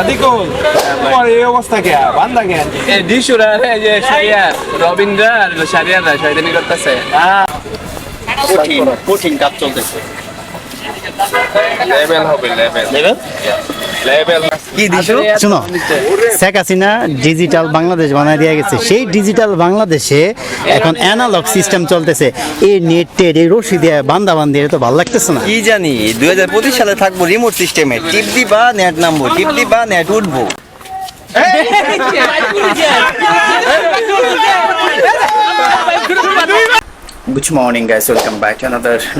সাদিকুল তোমার এই অবস্থা কে? বান্দা কে? এই দিশুরা রে যে সারিয়া রবীন্দ্র আর সারিয়ারা শয়তানি করতেছে। কঠিন কঠিন কাজ চলতেছে। লেভেল হবে লেভেল লেভেল কি দিছো? শোনো শেখ হাসিনা ডিজিটাল বাংলাদেশ বানায় দিয়ে গেছে। সেই ডিজিটাল বাংলাদেশে এখন অ্যানালগ সিস্টেম চলতেছে। এই নেট টেট এই রশি দিয়ে বান্দা বান্দি তো ভালো লাগতেছে না। কি জানি দুই হাজার পঁচিশ সালে থাকব রিমোট সিস্টেমে টিপ দিবা নেট নামবো। টিপ দিবা নেট উঠবো। Good morning guys welcome back to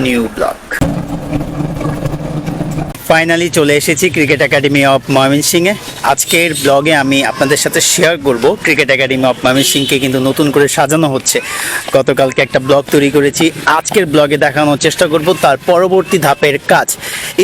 new vlog finally চলে এসেছি ক্রিকেট একাডেমি অফ ময়মনসিংহে আজকের ব্লগে আমি আপনাদের সাথে শেয়ার করব ক্রিকেট একাডেমি অফ ময়মনসিংহকে কিন্তু নতুন করে সাজানো হচ্ছে। গতকালকে একটা ব্লগ তৈরি করেছি, আজকের ব্লগে দেখানোর চেষ্টা করব তার পরবর্তী ধাপের কাজ।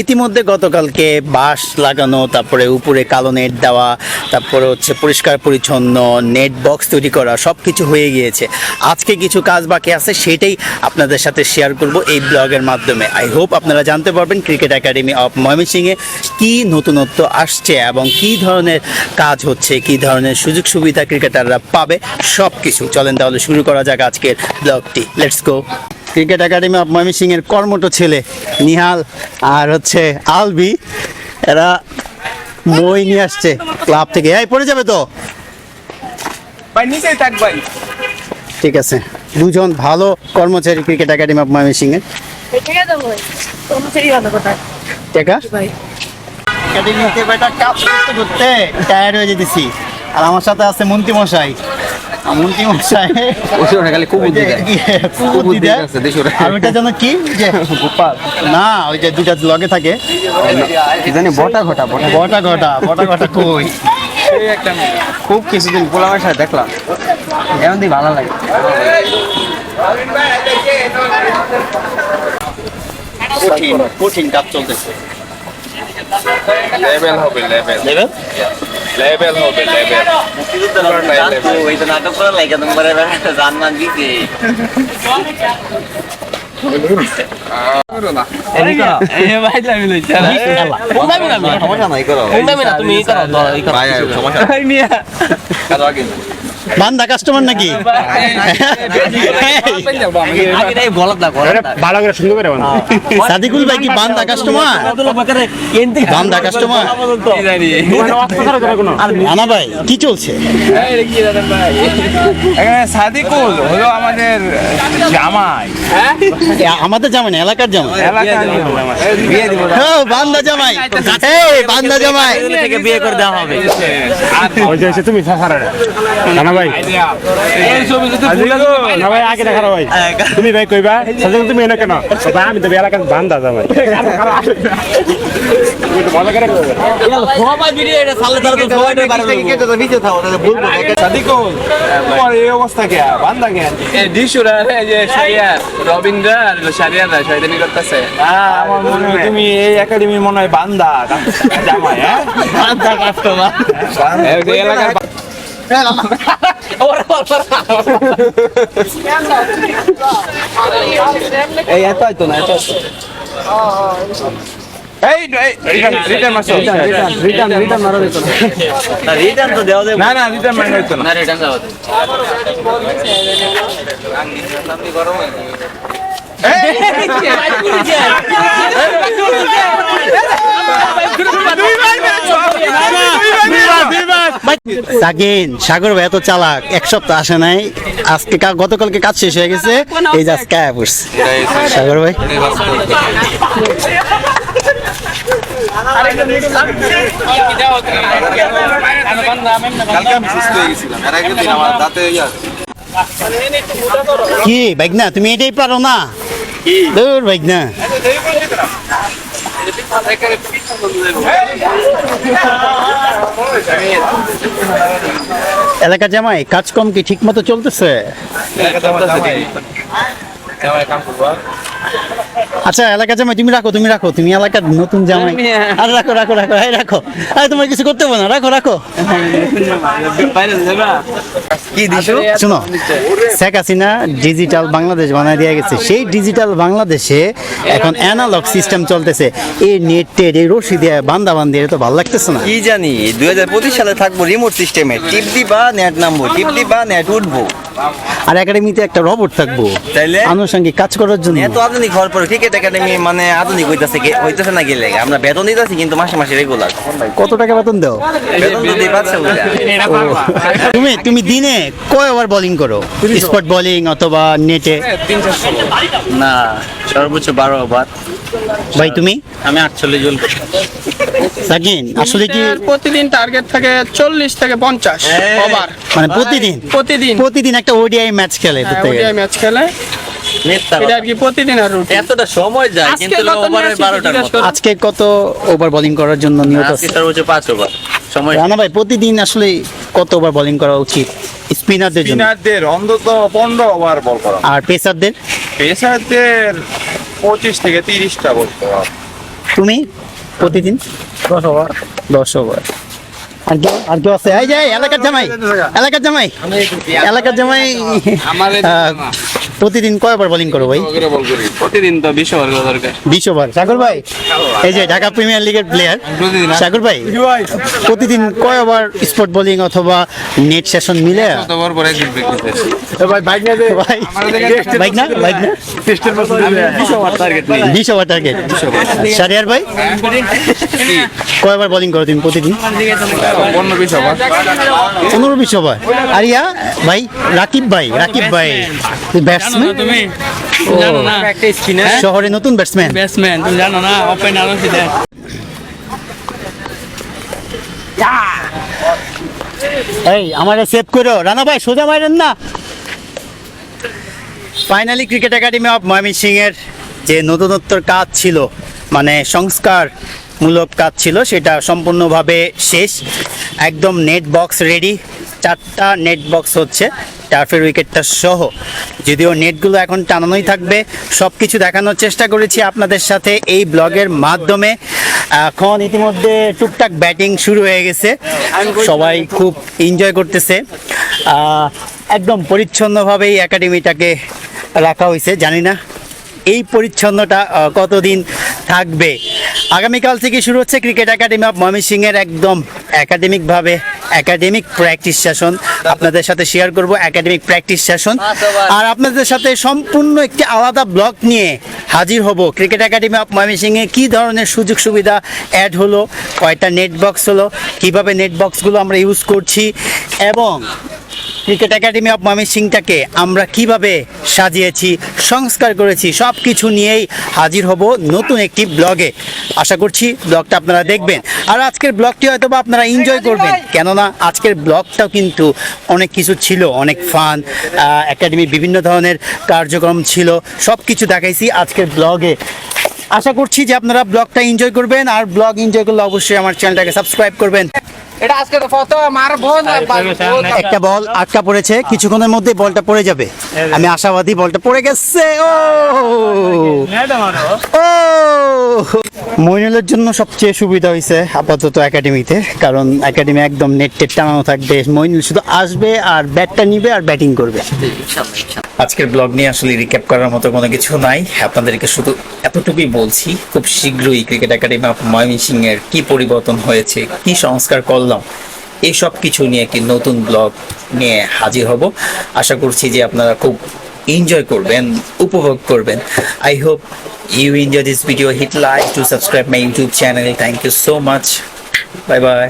ইতিমধ্যে গতকালকে বাঁশ লাগানো, তারপরে উপরে কালো নেট দেওয়া, তারপরে হচ্ছে পরিষ্কার পরিচ্ছন্ন নেট বক্স তৈরি করা সব কিছু হয়ে গিয়েছে। আজকে কিছু কাজ বাকি আছে, সেটাই আপনাদের সাথে শেয়ার করব এই ব্লগের মাধ্যমে। আই হোপ আপনারা জানতে পারবেন ক্রিকেট একাডেমি অফ ময়মনসিংহে কি নতুনত্ব আসছে এবং কি ধরনের কাজ হচ্ছে কি ধরনের সুযোগ সুবিধা ক্রিকেটাররা পাবে সব কিছু চলেন তাহলে শুরু করা যাক আজকের ব্লগটি। Let's go cricket academy of ময়মনসিংহের কর্মঠ ছেলে নিহাল আর হচ্ছে আলবি এরা মই নিয়ে আসছে ক্লাব থেকে। এই পড়ে যাবে তো? ভাই নিচেই থাক ভাই। ঠিক আছে। দুজন ভালো কর্মচারী ক্রিকেট একাডেমি অফ ময়মনসিংহের টেকা? ভাই। একাডেমিতে বেটা কাজ করতে করতে টায়ার্ড হয়ে যেতেছি। আর আমার সাথে আছে মন্ত্রী মশাই। মন্ত্রী মশাই খালি যে ইয়ে, কুবুদ্ধি দেয়। আর ওইটা যেন কি? যে গোপাল। না ওই যে দুটা লগে থাকে। জানি বটা ঘটা বটা। বটা ঘটা বটা ঘটা কই? খুব কিছুদিন পোলামের সাথে দেখলাম। এমন দিয়ে ভালো লাগে। কঠিন কঠিন কাজ চলতেছে। লেভেল হবে লেভেল লেভেল লেভেল হবে লেভেল ওই তো নাটক করা লাগে তোমার জান মান দিতে সমস্যা নাই করো। ভাই সমস্যা বান্দা কাস্টমার নাকি? সাদিকুল ভাই কি বান্দা কাস্টমার বান্দা কাস্টমার আনা ভাই কি চলছে? সাদিকুল হলো আমাদের জামাই। আমাদের জামাই না, এলাকার জামাই? বিয়ে বান্দা জামাই। বান্দা জামাই। থেকে বিয়ে করে দেওয়া হবে। তুমি ভাই। না ভাই আগে ভাই। তুমি ভাই কইবা সাজে তুমি এনে কেন? ভাই আমি তো এলাকার বান্দা যা ভাই মজা করে সবাই ভিডিও এটা সালে তারা তো সবাই নিচে থাকো তাহলে বলব সাদিকুল তোমার এই অবস্থা কে বান্দা কেন এই ডিশুরা এই যে সারিয়া রবীন্দ্র আর সারিয়ারা শয়তানি করতেছে হ্যাঁ আমার মনে হয় তুমি এই একাডেমির মনে হয়? বান্দা জামাই হ্যাঁ বান্দা কাস্টমার এলাকার এই এত হয়তো না এত এই রিটার্ন মারছো রিটার্ন রিটার্ন মারা হইতো না না রিটার্ন তো দেওয়া যাবে না না রিটার্ন মারা হইতো না না রিটার্ন যাওয়া সাকিন, সাগর ভাই এত চালাক, এক সপ্তাহ আসে নাই। আজকে গতকালকে কাজ শেষ হয়ে গেছে, এই যে আজকে আয়া পড়ছে। সাগর ভাই? কি, ভাইগনা, তুমি এটাই পারো না? দূর, ভাইগনা। এলাকা জামাই কাজ কম কি ঠিক মতো চলতেছে আচ্ছা এলাকা জামাই তুমি রাখো তুমি রাখো তুমি এলাকার নতুন জামাই। আর রাখো রাখো রাখো এই রাখো। আরে তোমার কিছু করতে হবে না রাখো রাখো। কি দিছো? শুনো শেখ হাসিনা ডিজিটাল বাংলাদেশ বানায় দিয়ে গেছে। সেই ডিজিটাল বাংলাদেশে এখন অ্যানালগ সিস্টেম চলতেছে। এই নেট টেট এই রশি দিয়ে বান্দা বান্ধি এটা তো ভালো লাগতেছে না। কি জানি দুই হাজার পঁচিশ সালে থাকব রিমোট সিস্টেমে টিপ দিবা নেট নামবো টিপ দিবা নেট উঠবো। আর একাডেমিতে একটা রবট থাকব। তাইলে? আনুষঙ্গিক কাজ করার জন্য। এত আধুনিক হওয়ার পর ক্রিকেট একাডেমি মানে আধুনিক হইতেছে হইতেছে না গেলে আমরা বেতন দিতেছি কিন্তু মাসে মাসে রেগুলার কত টাকা বেতন দাও? বেতন তো দিয়ে পাচ্ছে বুঝা তুমি তুমি দিনে কয় ওভার বোলিং করো? স্পট বোলিং অথবা নেটে না সর্বোচ্চ বারো ওভার ভাই তুমি? আমি আটচল্লিশ জন সাকিন আসলে কি প্রতিদিন টার্গেট থাকে চল্লিশ থেকে পঞ্চাশ ওভার মানে প্রতিদিন? প্রতিদিন। প্রতিদিন একটা ওডিআই ম্যাচ খেলে হ্যাঁ, ওডিআই ম্যাচ খেলে। এটা কি প্রতিদিন আর রুটিন এতটা সময় যায় আজকে কিন্তু কত ওভার বোলিং করার জন্য নিয়ত আজকে আছে? সর্বোচ্চ পাঁচ ওভার সময় রানা ভাই প্রতিদিন আসলে কত ওভার বোলিং করা উচিত? স্পিনারদের জন্য। স্পিনারদের অন্তত পনেরো ওভার বল করা। আর পেসারদের পেসারদের পঁচিশ থেকে তিরিশটা বলতে হবে তুমি প্রতিদিন? দশ ওভার দশ ওভার আর কেউ আর কেউ আছে? এই যে এলাকার জামাই। এলাকার জামাই। এলাকার জামাই। আহ, প্রতিদিন কয়বার বোলিং করো ভাই? প্রতিদিন তো বিশ ওভার দরকার। বিশ ওভার সাগর ভাই এই যে ঢাকা প্রিমিয়ার লিগের প্লেয়ার সাগর ভাই প্রতিদিন কয় ওভার স্পট বোলিং অথবা নেট সেশন মিলে? ওভার পরে একদিন ব্রেক নিতে ভাই বাইক না ভাই বাইক না? বাইক না? বিশ ওভার টার্গেট নেই। বিশ ওভার টার্গেট সারিয়ার ভাই কয়বার বোলিং করো তুমি প্রতিদিন? পনেরো বিশ ওভার পনেরো বিশ ওভার আর ভাই রাকিব ভাই রাকিব ভাই ব্যাটসম্যান তুমি? জানো না? একটা স্পিনার শহরে নতুন ব্যাটসম্যান ব্যাটসম্যান তুমি জানো না? ওপেনার হচ্ছে দেখ এই আমারে সেভ করো। রানা ভাই সোজা মারেন না। Finally cricket academy of Mymensingh এর যে নতুনত্বর কাজ ছিল মানে সংস্কার মূলক কাজ ছিল, সেটা সম্পূর্ণভাবে শেষ। একদম নেট বক্স রেডি চারটা নেট বক্স হচ্ছে টার্ফের উইকেটটা সহ। যদিও নেটগুলো এখন টানানোই থাকবে সব কিছু দেখানোর চেষ্টা করেছি আপনাদের সাথে এই ব্লগের মাধ্যমে। এখন ইতিমধ্যে টুকটাক ব্যাটিং শুরু হয়ে গেছে। সবাই খুব এনজয় করতেছে। একদম পরিচ্ছন্নভাবেই একাডেমিটাকে রাখা হয়েছে, জানি না। এই পরিচ্ছন্নটা কতদিন থাকবে? আগামীকাল থেকে শুরু হচ্ছে ক্রিকেট একাডেমি অফ ময়মনসিংহের একদম একাডেমিকভাবে একাডেমিক প্র্যাকটিস সেশন। আপনাদের সাথে শেয়ার করব একাডেমিক প্র্যাকটিস সেশন। আর আপনাদের সাথে সম্পূর্ণ একটি আলাদা ব্লক নিয়ে হাজির হব ক্রিকেট একাডেমি অফ ময়মনসিংহে কী ধরনের সুযোগ সুবিধা অ্যাড হলো? কয়টা নেট বক্স হলো? কীভাবে নেট বক্সগুলো আমরা ইউজ করছি? এবং ক্রিকেট একাডেমি অফ ময়মনসিংটাকে আমরা কীভাবে সাজিয়েছি, সংস্কার করেছি সব কিছু নিয়েই হাজির হব নতুন একটি ব্লগে। আশা করছি ব্লগটা আপনারা দেখবেন। আর আজকের ব্লগটি হয়তো বা আপনারা এনজয় করবেন। কেননা আজকের ব্লগটাও কিন্তু অনেক কিছু ছিল, অনেক ফান একাডেমির বিভিন্ন ধরনের কার্যক্রম ছিল সব কিছু দেখাইছি আজকের ব্লগে। আশা করছি যে আপনারা ব্লগটা এনজয় করবেন। আর ব্লগ এনজয় করলে অবশ্যই আমার চ্যানেলটাকে সাবস্ক্রাইব করবেন। একটা বল আটকা পড়েছে কিছুক্ষণের মধ্যে বলটা পড়ে যাবে। আমি আশাবাদী বলটা পড়ে গেছে ও! ও! মইনুলের জন্য সবচেয়ে সুবিধা হয়েছে আপাতত একাডেমিতে কারণ একাডেমি একদম নেট টেট টানানো থাকবে। মইনুল শুধু আসবে আর ব্যাটটা নিবে আর ব্যাটিং করবে। আজকের ব্লগ নিয়ে আসলে রিক্যাপ করার মতো কোনো কিছু নাই। আপনাদেরকে শুধু এতটুকুই বলছি, খুব শীঘ্রই ক্রিকেট একাডেমি অফ ময়মনসিং এর কি পরিবর্তন হয়েছে, কি সংস্কার করলাম, এই সব কিছু নিয়ে একটি নতুন ব্লগ নিয়ে হাজির হব। আশা করছি যে আপনারা খুব এনজয় করবেন, উপভোগ করবেন। I hope you enjoy this video hit like to subscribe my YouTube channel thank you so much bye bye